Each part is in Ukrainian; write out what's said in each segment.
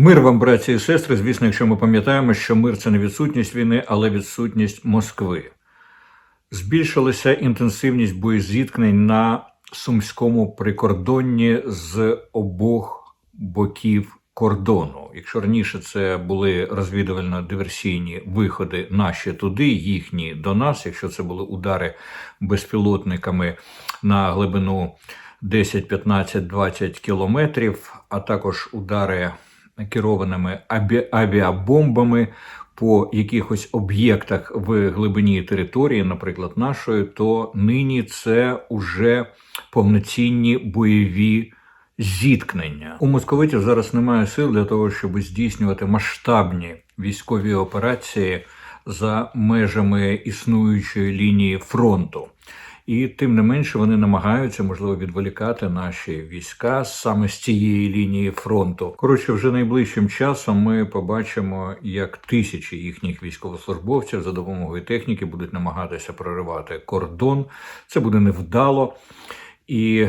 Мир вам, браті і сестри. Звісно, якщо ми пам'ятаємо, що мир це не відсутність війни, але відсутність Москви. Збільшилася інтенсивність боєзіткнень на сумському прикордонні з обох боків кордону. Якщо раніше це були розвідувально-диверсійні виходи наші туди, їхні до нас, якщо це були удари безпілотниками на глибину 10, 15, 20 кілометрів, а також удари керованими аві- авіабомбами по якихось об'єктах в глибині території, наприклад, нашої, то нині це уже повноцінні бойові зіткнення. У московитів зараз немає сил для того, щоб здійснювати масштабні військові операції за межами існуючої лінії фронту. І тим не менше вони намагаються, можливо, відволікати наші війська саме з цієї лінії фронту. Коротше, вже найближчим часом ми побачимо, як тисячі їхніх військовослужбовців за допомогою техніки будуть намагатися проривати кордон. Це буде невдало. І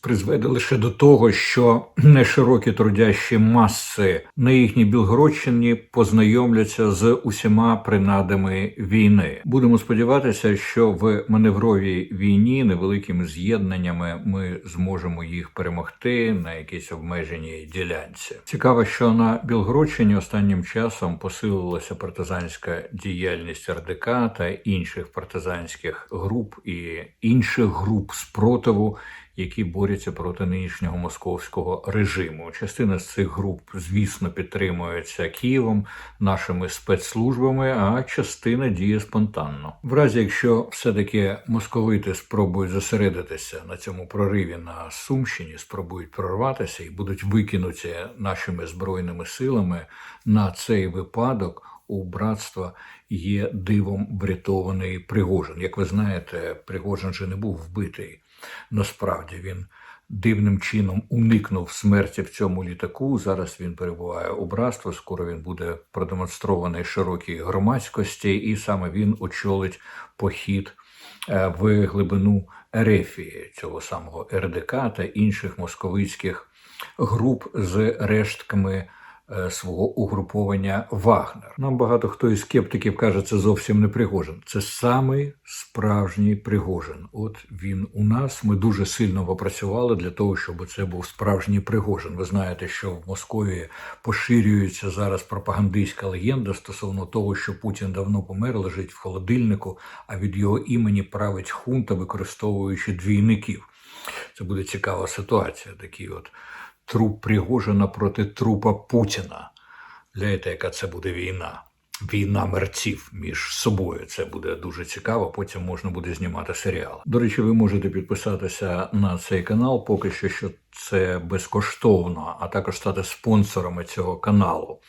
призведе лише до того, що неширокі трудящі маси на їхній Білгородщині познайомляться з усіма принадами війни. Будемо сподіватися, що в маневровій війні невеликими з'єднаннями ми зможемо їх перемогти на якійсь обмеженій ділянці. Цікаво, що на Білгородщині останнім часом посилилася партизанська діяльність РДК та інших партизанських груп і інших груп спротиву які борються проти нинішнього московського режиму. Частина з цих груп, звісно, підтримується Києвом, нашими спецслужбами, а частина діє спонтанно. В разі, якщо все-таки московити спробують зосередитися на цьому прориві на Сумщині, спробують прорватися і будуть викинуті нашими збройними силами на цей випадок. У братства є дивом врятований Пригожин. Як ви знаєте, Пригожин же не був вбитий. Насправді він дивним чином уникнув смерті в цьому літаку. Зараз він перебуває у братство. Скоро він буде продемонстрований широкій громадськості, і саме він очолить похід е, в глибину Ерефії цього самого РДК та інших московицьких груп з рештками свого угруповання Вагнер. Нам багато хто із скептиків каже, це зовсім не Пригожин. Це самий справжній Пригожин. От він у нас. Ми дуже сильно попрацювали для того, щоб це був справжній Пригожин. Ви знаєте, що в Москві поширюється зараз пропагандистська легенда стосовно того, що Путін давно помер, лежить в холодильнику, а від його імені править хунта, використовуючи двійників. Це буде цікава ситуація. Такий от труп Пригожина проти трупа Путіна. Гляєте, яка це буде війна. Війна мерців між собою. Це буде дуже цікаво. Потім можна буде знімати серіал. До речі, ви можете підписатися на цей канал, поки що, що це безкоштовно, а також стати спонсорами цього каналу.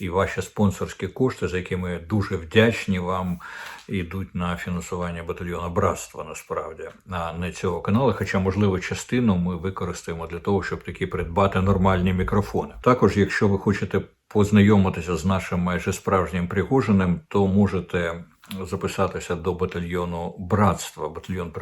І ваші спонсорські кошти, за які ми дуже вдячні вам, йдуть на фінансування батальйону братства насправді, а не цього каналу. Хоча, можливо, частину ми використаємо для того, щоб таки придбати нормальні мікрофони. Також, якщо ви хочете познайомитися з нашим майже справжнім Пригожиним, то можете записатися до батальйону братства. Батальйон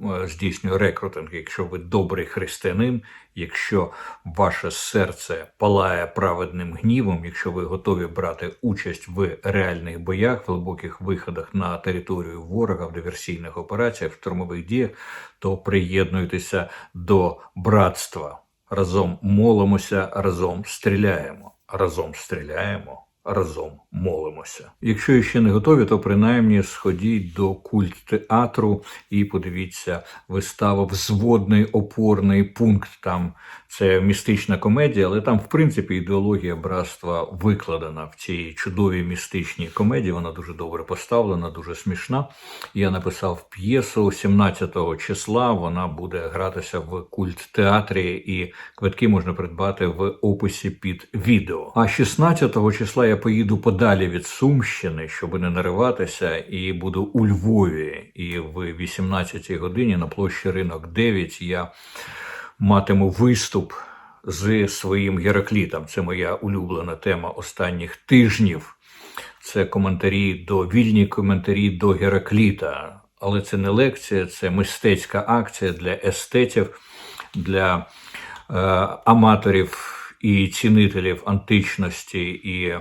е, здійснює рекрутинг. Якщо ви добрий християнин, якщо ваше серце палає праведним гнівом, якщо ви готові брати участь в реальних боях, в глибоких виходах на територію ворога, в диверсійних операціях, в штурмових діях, то приєднуйтеся до братства. Разом молимося, разом стріляємо, разом стріляємо. Разом молимося. Якщо ще не готові, то принаймні сходіть до культ театру і подивіться виставу Взводний опорний пункт. Там це містична комедія, але там, в принципі, ідеологія братства викладена в цій чудовій містичній комедії. Вона дуже добре поставлена, дуже смішна. Я написав п'єсу 17 числа. Вона буде гратися в культ театрі, і квитки можна придбати в описі під відео. А 16 числа я поїду подалі від Сумщини, щоб не нариватися, і буду у Львові. І в 18-й годині на площі ринок 9 я матиму виступ з своїм Гераклітом. Це моя улюблена тема останніх тижнів. Це коментарі до вільні коментарі до Геракліта. Але це не лекція, це мистецька акція для естетів, для е, аматорів і цінителів античності і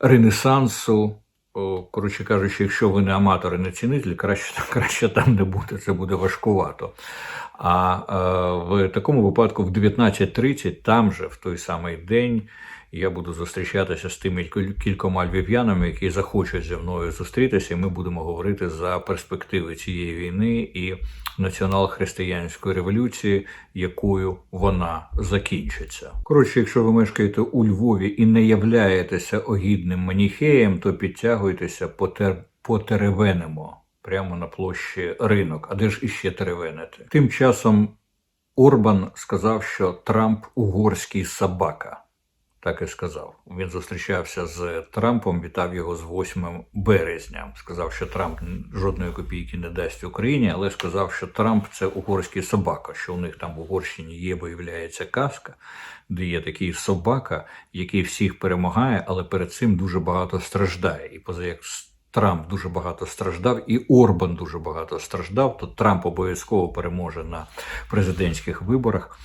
Ренесансу. Коротше кажучи, якщо ви не аматор і не цінитель, краще, краще там не бути, це буде важкувато. А е, в такому випадку в 19.30, там же, в той самий день, я буду зустрічатися з тими кількома львів'янами, які захочуть зі мною зустрітися, і ми будемо говорити за перспективи цієї війни і націонал-християнської революції, якою вона закінчиться. Коротше, якщо ви мешкаєте у Львові і не являєтеся огідним маніхеєм, то підтягуйтеся потер... потеревенимо прямо на площі ринок. А де ж іще теревенити? Тим часом Орбан сказав, що Трамп угорський собака. Так і сказав. Він зустрічався з Трампом, вітав його з 8 березня. Сказав, що Трамп жодної копійки не дасть Україні, але сказав, що Трамп це угорський собака, що у них там в Угорщині є, виявляється, казка, де є такий собака, який всіх перемагає, але перед цим дуже багато страждає. І поза як Трамп дуже багато страждав, і Орбан дуже багато страждав, то Трамп обов'язково переможе на президентських виборах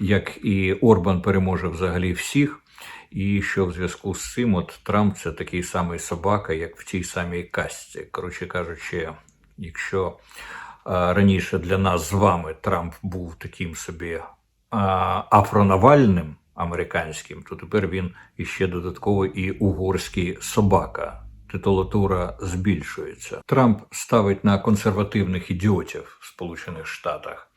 як і Орбан переможе взагалі всіх. І що в зв'язку з цим от Трамп це такий самий собака, як в тій самій касті. Коротше кажучи, якщо е, раніше для нас з вами Трамп був таким собі е, афронавальним американським, то тепер він іще додатково і угорський собака. Титулатура збільшується. Трамп ставить на консервативних ідіотів в Сполучених Штатах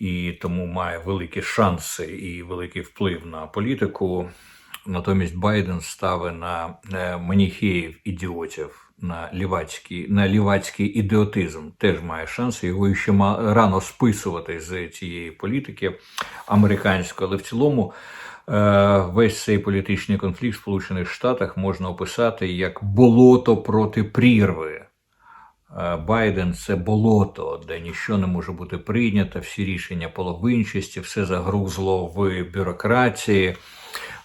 і тому має великі шанси і великий вплив на політику. Натомість Байден ставить на е, маніхеїв ідіотів, на лівацький, на лівацький ідіотизм. Теж має шанси. Його ще рано списувати з цієї політики американської, але в цілому. е, Весь цей політичний конфлікт в Сполучених Штатах можна описати як болото проти прірви. Е, Байден це болото, де нічого не може бути прийнято, всі рішення половинчасті, все загрузло в бюрократії,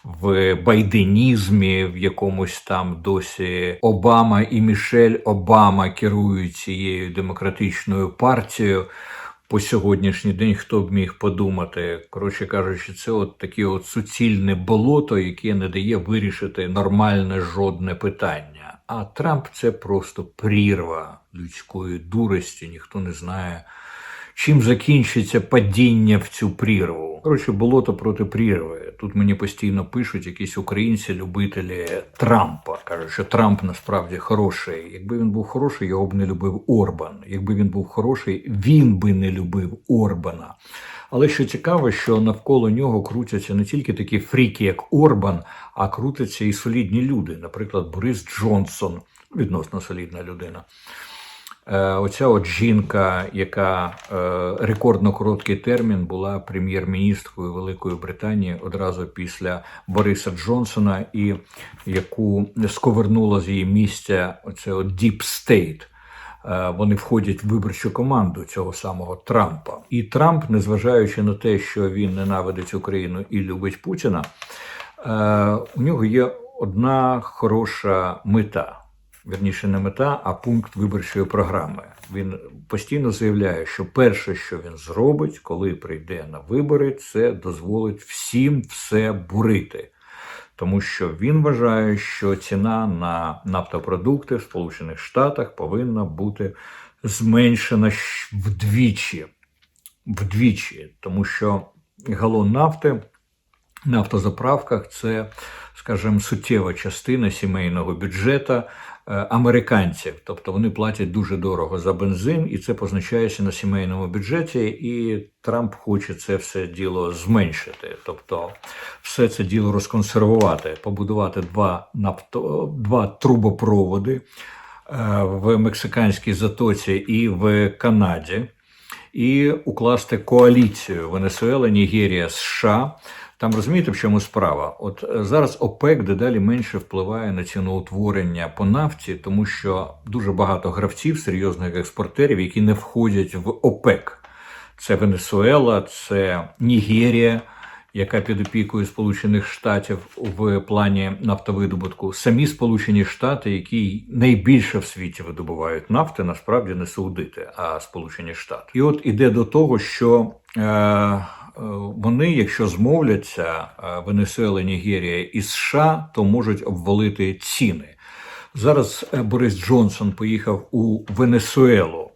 в байденізмі, в якомусь там досі Обама і Мішель Обама керують цією демократичною партією. По сьогоднішній день хто б міг подумати, коротше кажучи, це от таке от суцільне болото, яке не дає вирішити нормальне жодне питання. А Трамп це просто прірва людської дурості. Ніхто не знає, чим закінчиться падіння в цю прірву. Коротше, болото проти прірви. Тут мені постійно пишуть якісь українці-любителі Трампа. Кажуть, що Трамп насправді хороший. Якби він був хороший, його б не любив Орбан. Якби він був хороший, він би не любив Орбана. Але що цікаво, що навколо нього крутяться не тільки такі фріки, як Орбан, а крутяться і солідні люди. Наприклад, Борис Джонсон, відносно солідна людина. Е, Оця от жінка, яка е, рекордно короткий термін була прем'єр-міністркою Великої Британії одразу після Бориса Джонсона, і яку сковернуло з її місця оце от Deep State. Е, Вони входять в виборчу команду цього самого Трампа. І Трамп, незважаючи на те, що він ненавидить Україну і любить Путіна, е, у нього є одна хороша мета. Вірніше, не мета, а пункт виборчої програми. Він постійно заявляє, що перше, що він зробить, коли прийде на вибори, це дозволить всім все бурити. Тому що він вважає, що ціна на нафтопродукти в Сполучених Штатах повинна бути зменшена вдвічі. Вдвічі, тому що галон нафти на автозаправках це, скажімо, суттєва частина сімейного бюджету американців. Тобто вони платять дуже дорого за бензин, і це позначається на сімейному бюджеті. І Трамп хоче це все діло зменшити. Тобто, все це діло розконсервувати, побудувати два нафто, два трубопроводи е, в мексиканській затоці і в Канаді і укласти коаліцію Венесуела, Нігерія, США. Там розумієте, в чому справа? От е, зараз ОПЕК дедалі менше впливає на ціноутворення по нафті, тому що дуже багато гравців, серйозних експортерів, які не входять в ОПЕК. Це Венесуела, це Нігерія, яка під опікою Сполучених Штатів в плані нафтовидобутку. Самі Сполучені Штати, які найбільше в світі видобувають нафти, насправді не саудити, а Сполучені Штати. І от іде до того, що е, вони, якщо змовляться е, Венесуела, Нігерія і США, то можуть обвалити ціни. Зараз е, Борис Джонсон поїхав у Венесуелу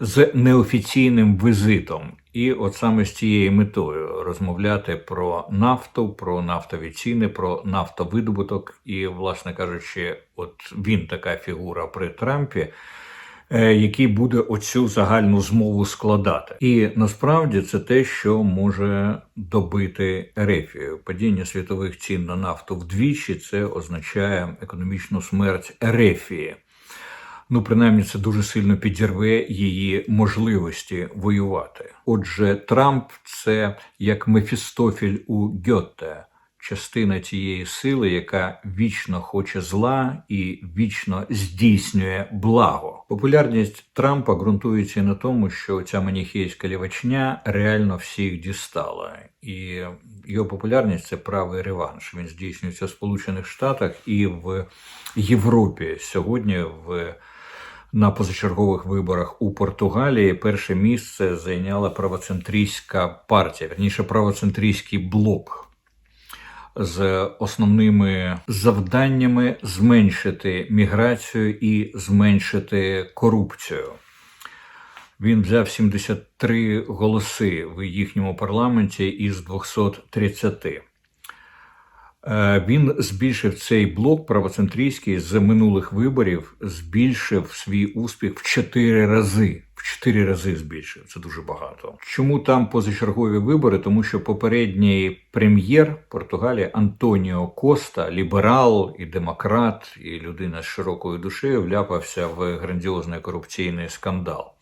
з неофіційним візитом, і от саме з цією метою розмовляти про нафту, про нафтові ціни, про нафтовидобуток. І, власне кажучи, от він така фігура при Трампі. Е, Який буде оцю загальну змову складати, і насправді це те, що може добити Ерефію. Падіння світових цін на нафту вдвічі це означає економічну смерть Ерефії. Ну, принаймні, це дуже сильно підірве її можливості воювати. Отже, Трамп це як Мефістофіль у Гьоте, частина тієї сили, яка вічно хоче зла і вічно здійснює благо. Популярність Трампа ґрунтується на тому, що ця маніхейська лівачня реально всіх дістала, і його популярність це правий реванш. Він здійснюється в Сполучених Штатах і в Європі сьогодні в на позачергових виборах у Португалії перше місце зайняла правоцентрійська партія, верніше правоцентрійський блок з основними завданнями зменшити міграцію і зменшити корупцію. Він взяв 73 голоси в їхньому парламенті із 230. Е, Він збільшив цей блок правоцентрійський з минулих виборів, збільшив свій успіх в 4 рази. В 4 рази збільшив. Це дуже багато. Чому там позачергові вибори? Тому що попередній прем'єр Португалії Антоніо Коста, ліберал і демократ, і людина з широкою душею, вляпався в грандіозний корупційний скандал.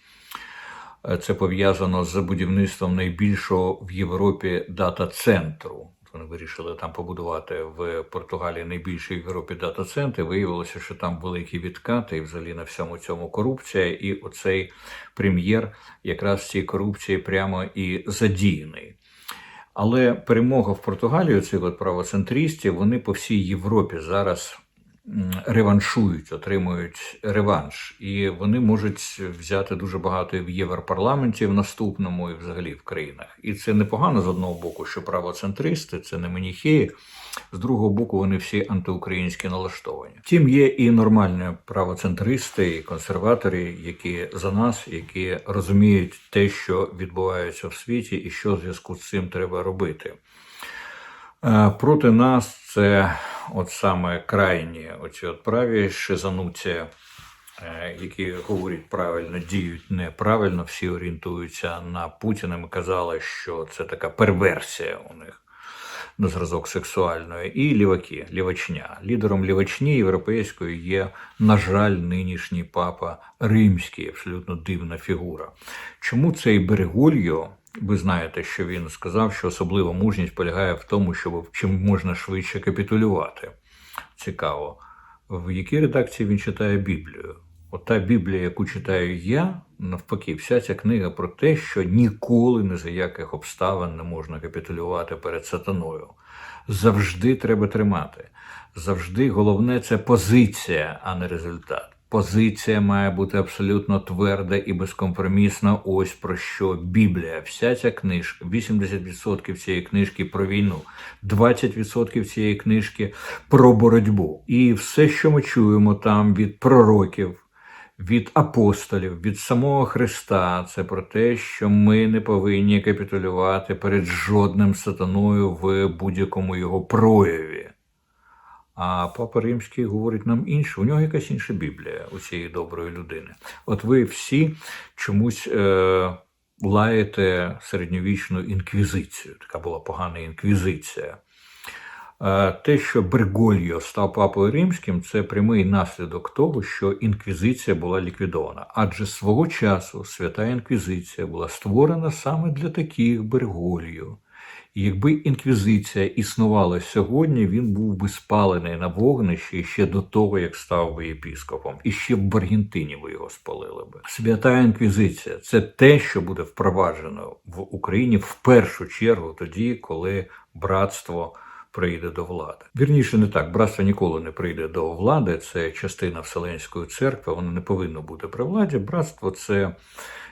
Це пов'язано з будівництвом найбільшого в Європі дата-центру. Вони вирішили там побудувати в Португалії найбільший в Європі дата-центр. Виявилося, що там великі відкати, і взагалі на всьому цьому корупція. І оцей прем'єр якраз цієї корупції прямо і задіяний. Але перемога в Португалії цих от правоцентристів, вони по всій Європі зараз реваншують, отримують реванш, і вони можуть взяти дуже багато в Європарламенті в наступному, і взагалі в країнах. І це непогано з одного боку, що правоцентристи це не маніхеї, з другого боку, вони всі антиукраїнські налаштовані. Втім, є і нормальні правоцентристи, і консерватори, які за нас, які розуміють те, що відбувається в світі, і що в зв'язку з цим треба робити. Е, Проти нас це от саме крайні оці от праві шизануті, е, які говорять правильно, діють неправильно, всі орієнтуються на Путіна. Ми казали, що це така перверсія у них на зразок сексуальної, і ліваки, лівачня. Лідером лівачні європейської є, на жаль, нинішній папа римський, абсолютно дивна фігура. Чому цей Берегольо? Ви знаєте, що він сказав, що особлива мужність полягає в тому, щоб чим можна швидше капітулювати. Цікаво, в якій редакції він читає Біблію? От та Біблія, яку читаю я, навпаки, вся ця книга про те, що ніколи ні за яких обставин не можна капітулювати перед сатаною. Завжди треба тримати. Завжди головне це позиція, а не результат. Позиція має бути абсолютно тверда і безкомпромісна. Ось про що Біблія. Вся ця книжка, 80% цієї книжки про війну, 20% цієї книжки про боротьбу. І все, що ми чуємо там від пророків, від апостолів, від самого Христа, це про те, що ми не повинні капітулювати перед жодним сатаною в будь-якому його прояві. А папа Римський говорить нам інше. У нього якась інша Біблія у цієї доброї людини. От ви всі чомусь е, лаєте середньовічну інквізицію. Така була погана інквізиція. Е, Те, що Бергольо став папою римським, це прямий наслідок того, що інквізиція була ліквідована. Адже свого часу свята інквізиція була створена саме для таких Бергольо. Якби інквізиція існувала сьогодні, він був би спалений на вогнищі ще до того, як став би єпіскопом. І ще в Аргентині ви його спалили би. Свята інквізиція це те, що буде впроваджено в Україні в першу чергу тоді, коли братство прийде до влади. Вірніше, не так, братство ніколи не прийде до влади. Це частина Вселенської церкви. Воно не повинно бути при владі. Братство це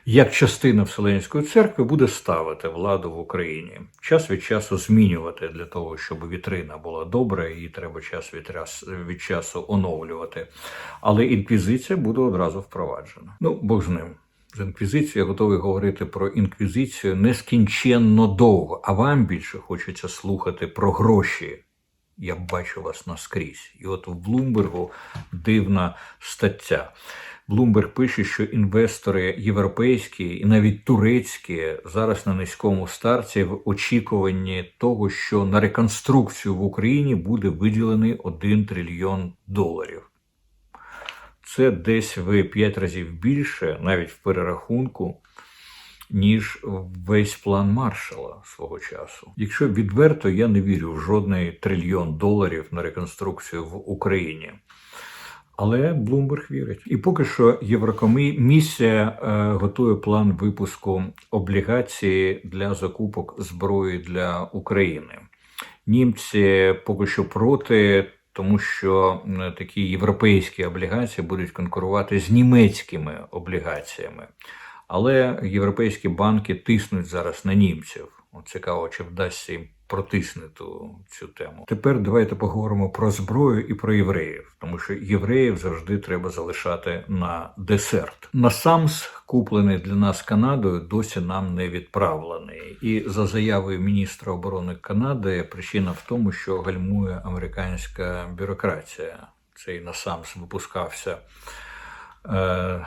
як частина Вселенської церкви буде ставити владу в Україні, час від часу змінювати для того, щоб вітрина була добра, її треба час від, від часу оновлювати. Але інквізиція буде одразу впроваджена. Ну, Бог з ним. З інквізицією я готовий говорити про інквізицію нескінченно довго, а вам більше хочеться слухати про гроші. Я бачу вас наскрізь. І от в Блумбергу дивна стаття. Блумберг пише, що інвестори європейські і навіть турецькі зараз на низькому старті в очікуванні того, що на реконструкцію в Україні буде виділений 1 трильйон доларів. Це десь в 5 разів більше, навіть в перерахунку, ніж весь план Маршала свого часу. Якщо відверто, я не вірю в жодний трильйон доларів на реконструкцію в Україні. Але Блумберг вірить. І поки що Єврокомісія е, готує план випуску облігацій для закупок зброї для України. Німці поки що проти, тому що такі європейські облігації будуть конкурувати з німецькими облігаціями. Але європейські банки тиснуть зараз на німців. Цікаво, чи вдасться їм протиснути цю тему. Тепер давайте поговоримо про зброю і про євреїв, тому що євреїв завжди треба залишати на десерт. Насамс, куплений для нас Канадою, досі нам не відправлений. І за заявою міністра оборони Канади, причина в тому, що гальмує американська бюрократія. Цей насамс випускався е,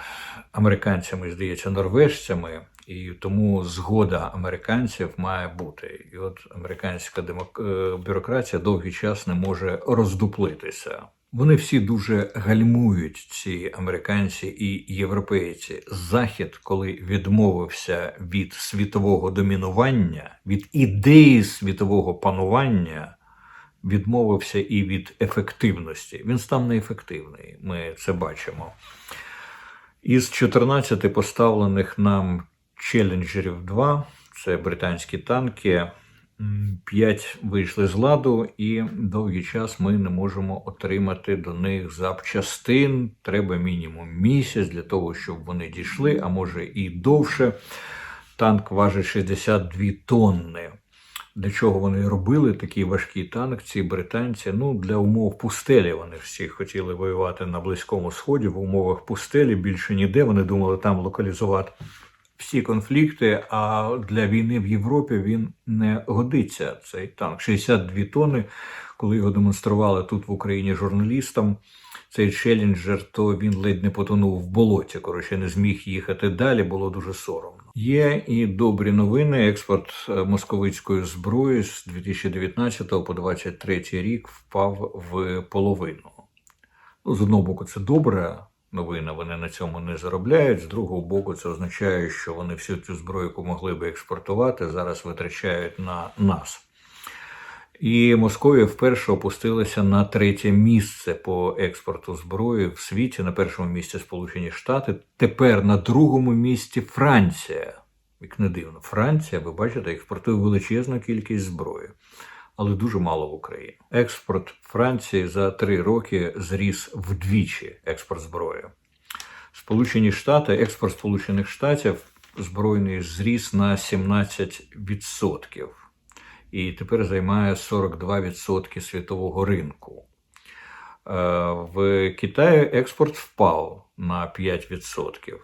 американцями, здається, норвежцями, і тому згода американців має бути. І от американська демок... е, бюрократія довгий час не може роздуплитися. Вони всі дуже гальмують, ці американці і європейці. Захід, коли відмовився від світового домінування, від ідеї світового панування, відмовився і від ефективності. Він став неефективний. Ми це бачимо. Із 14 поставлених нам челенджерів 2, це британські танки. 5 вийшли з ладу, і довгий час ми не можемо отримати до них запчастин. Треба мінімум місяць для того, щоб вони дійшли, а може і довше. Танк важить 62 тонни. Для чого вони робили такий важкий танк, ці британці? Ну, для умов пустелі. Вони всі хотіли воювати на Близькому Сході в умовах пустелі. Більше ніде. Вони думали там локалізувати всі конфлікти. А для війни в Європі він не годиться. Цей танк 62 тонни. Коли його демонстрували тут в Україні журналістам, цей челенджер, то він ледь не потонув в болоті. Коротше, не зміг їхати далі, було дуже соромно. Є і добрі новини. Експорт е, московицької зброї з 2019 по 2023 рік впав в половину. Ну, з одного боку, це добра новина, вони на цьому не заробляють. З другого боку, це означає, що вони всю цю зброю, яку могли би експортувати, зараз витрачають на нас. І Московія вперше опустилася на третє місце по експорту зброї в світі. На першому місці Сполучені Штати. Тепер на другому місці Франція. Як не дивно, Франція, ви бачите, експортує величезну кількість зброї, але дуже мало в Україні. Експорт Франції за три роки зріс вдвічі експорт зброї. Сполучені Штати, експорт Сполучених Штатів збройний зріс на 17% і тепер займає 42% світового ринку. Е, В Китаї експорт впав на 5%. Е,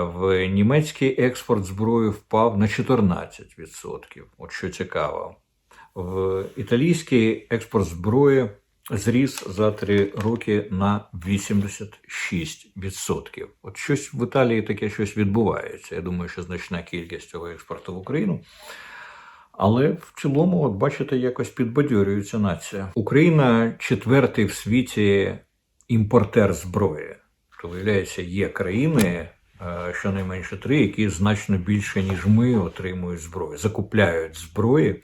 В німецький експорт зброї впав на 14%. От що цікаво. В італійський експорт зброї зріс за три роки на 86%. От щось в Італії таке щось відбувається. Я думаю, що значна кількість цього експорту в Україну. Але в цілому, от бачите, якось підбадьорюється нація. Україна четвертий в світі імпортер зброї. То виявляється, є країни, е, щонайменше три, які значно більше, ніж ми, отримують зброю, закупляють зброї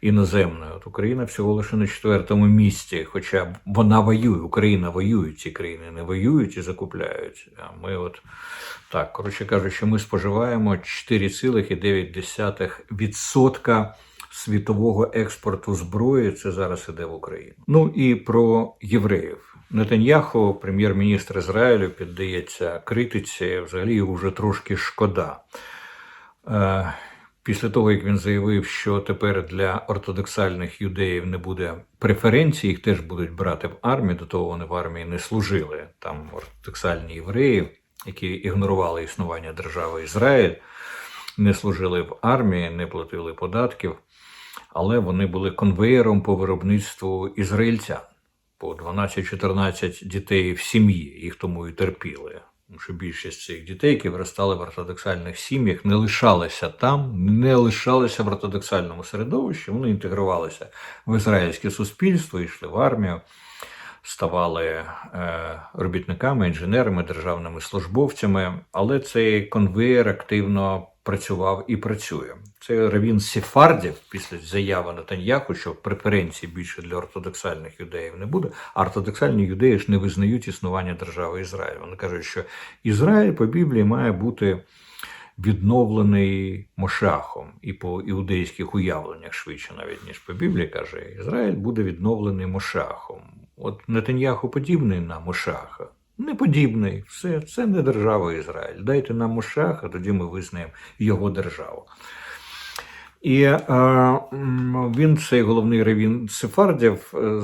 іноземної. От Україна всього лише на четвертому місці, хоча вона воює, Україна воює, ці країни не воюють і закупляють. А ми от так, коротше кажучи, ми споживаємо 4,9% світового експорту зброї це зараз іде в Україну. Ну і про євреїв. Нетаньяху, прем'єр-міністр Ізраїлю, піддається критиці. Взагалі його вже трошки шкода. Е, Після того, як він заявив, що тепер для ортодоксальних юдеїв не буде преференцій, їх теж будуть брати в армію, до того вони в армії не служили. Там ортодоксальні євреї, які ігнорували існування держави Ізраїль, не служили в армії, не платили податків, але вони були конвеєром по виробництву ізраїльтян. По 12-14 дітей в сім'ї, їх тому і терпіли. Тому що більшість цих дітей, які виростали в ортодоксальних сім'ях, не лишалися там, не лишалися в ортодоксальному середовищі, вони інтегрувалися в ізраїльське суспільство, йшли в армію, ставали е, робітниками, інженерами, державними службовцями. Але цей конвеєр активно працював і працює. Це равін Сефардів після заяви Натаньяху, що преференцій більше для ортодоксальних юдеїв не буде. А ортодоксальні юдеї ж не визнають існування держави Ізраїль. Вони кажуть, що Ізраїль по Біблії має бути відновлений Мошахом, і по іудейських уявленнях швидше, навіть ніж по Біблії, каже, Ізраїль буде відновлений Мошахом. От Нетаньяху подібний на Мошаха. Не подібний, все, це не держава Ізраїль. Дайте нам Мошаха, тоді ми визнаємо його державу. І е, він, цей головний равін Сефардів, е, е,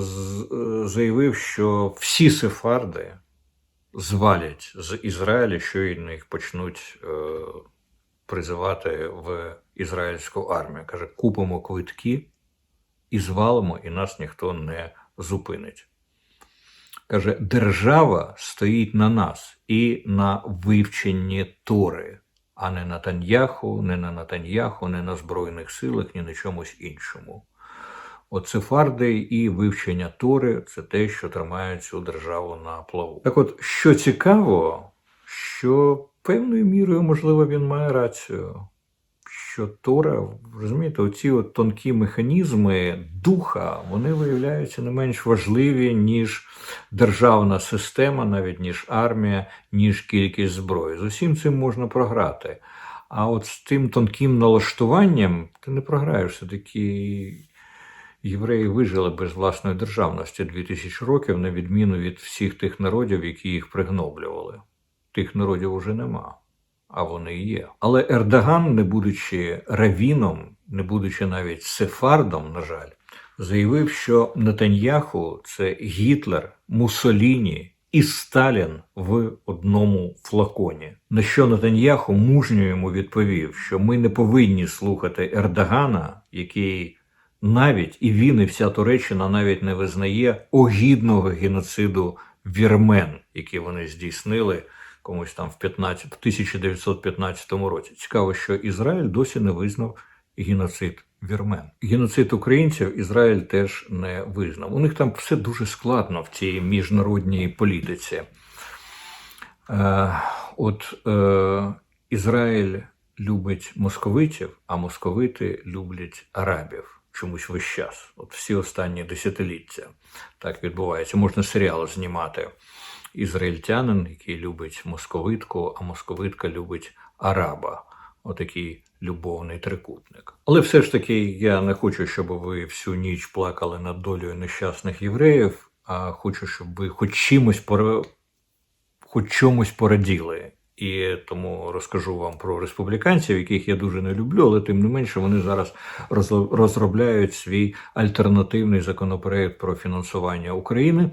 заявив, що всі сефарди звалять з Ізраїля, щойно їх почнуть е, призивати в ізраїльську армію. Каже, купимо квитки і звалимо, і нас ніхто не зупинить. Каже, держава стоїть на нас і на вивченні Тори, а не на Таньяху, не на Натаньяху, не на Збройних силах, ні на чомусь іншому. От фарди і вивчення Тори це те, що тримає цю державу на плаву. Так от, що цікаво, що певною мірою, можливо, він має рацію. Що Тора, розумієте, оці от тонкі механізми духа, вони виявляються не менш важливі, ніж державна система, навіть ніж армія, ніж кількість зброї. З усім цим можна програти. А от з тим тонким налаштуванням ти не програєш. Все-таки євреї вижили без власної державності 2000 років, на відміну від всіх тих народів, які їх пригноблювали. Тих народів уже нема а вони є. Але Ердоган, не будучи равіном, не будучи навіть сефардом, на жаль, заявив, що Нетаньяху це Гітлер, Муссоліні і Сталін в одному флаконі. На що Нетаньяху мужньо йому відповів, що ми не повинні слухати Ердогана, який навіть і він, і вся Туреччина навіть не визнає огідного геноциду вірмен, який вони здійснили комусь там в 15, в 1915 році. Цікаво, що Ізраїль досі не визнав геноцид вірмен. Геноцид українців Ізраїль теж не визнав. У них там все дуже складно в цій міжнародній політиці. Е, от е, Ізраїль любить московитів, а московити люблять арабів. Чомусь весь час, от всі останні десятиліття так відбувається. Можна серіал знімати ізраїльтянин, який любить московитку, а московитка любить араба. Отакий любовний трикутник. Але все ж таки я не хочу, щоб ви всю ніч плакали над долею нещасних євреїв, а хочу, щоб ви хоч чимось пора... хоч чомусь пораділи. І тому розкажу вам про республіканців, яких я дуже не люблю, але тим не менше вони зараз розробляють свій альтернативний законопроект про фінансування України.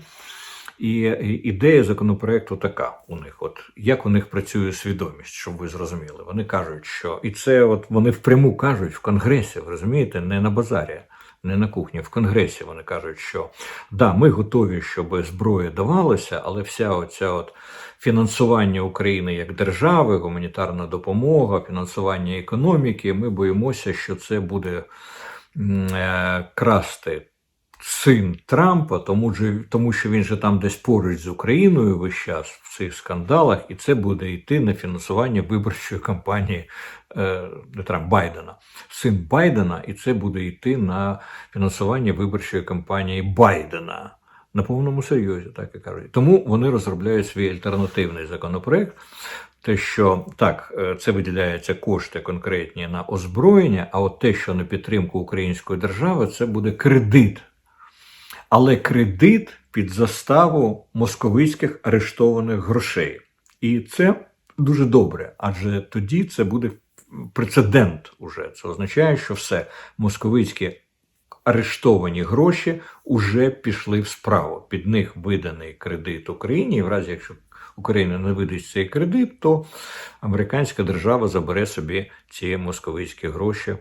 І ідея законопроекту така у них: от як у них працює свідомість, щоб ви зрозуміли. Вони кажуть, що і це от вони впряму кажуть в конгресі, ви розумієте, не на базарі, не на кухні, в конгресі вони кажуть, що да, ми готові, щоб зброя давалася, але вся оця от фінансування України як держави, гуманітарна допомога, фінансування економіки. Ми боїмося, що це буде е, красти син Трампа, тому, же- тому що він же там десь поруч з Україною весь час в цих скандалах, і це буде йти на фінансування виборчої кампанії е, не Трампа, Байдена. Син Байдена, і це буде йти на фінансування виборчої кампанії Байдена. На повному серйозі, так і кажуть. Тому вони розробляють свій альтернативний законопроект. Те, що так, е, це виділяються кошти конкретні на озброєння, а от те, що на підтримку української держави, це буде кредит. Але кредит під заставу московицьких арештованих грошей. І це дуже добре, адже тоді це буде прецедент. Уже це означає, що все московицькі арештовані гроші вже пішли в справу. Під них виданий кредит Україні. І в разі, якщо Україна не видасть цей кредит, то американська держава забере собі ці московицькі гроші.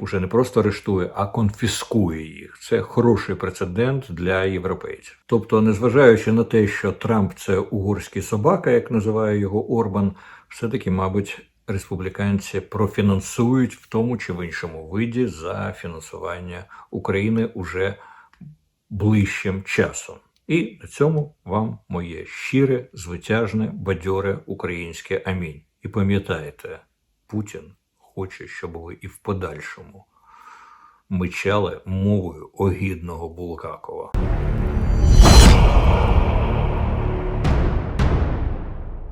Уже не просто арештує, а конфіскує їх. Це хороший прецедент для європейців. Тобто, незважаючи на те, що Трамп це угорський собака, як називає його Орбан, все-таки, мабуть, республіканці профінансують в тому чи в іншому виді за фінансування України уже ближчим часом. І на цьому вам моє щире, звитяжне, бадьоре українське амінь. І пам'ятайте, Путін хоче, щоб ви і в подальшому мичали мовою огідного Булгакова.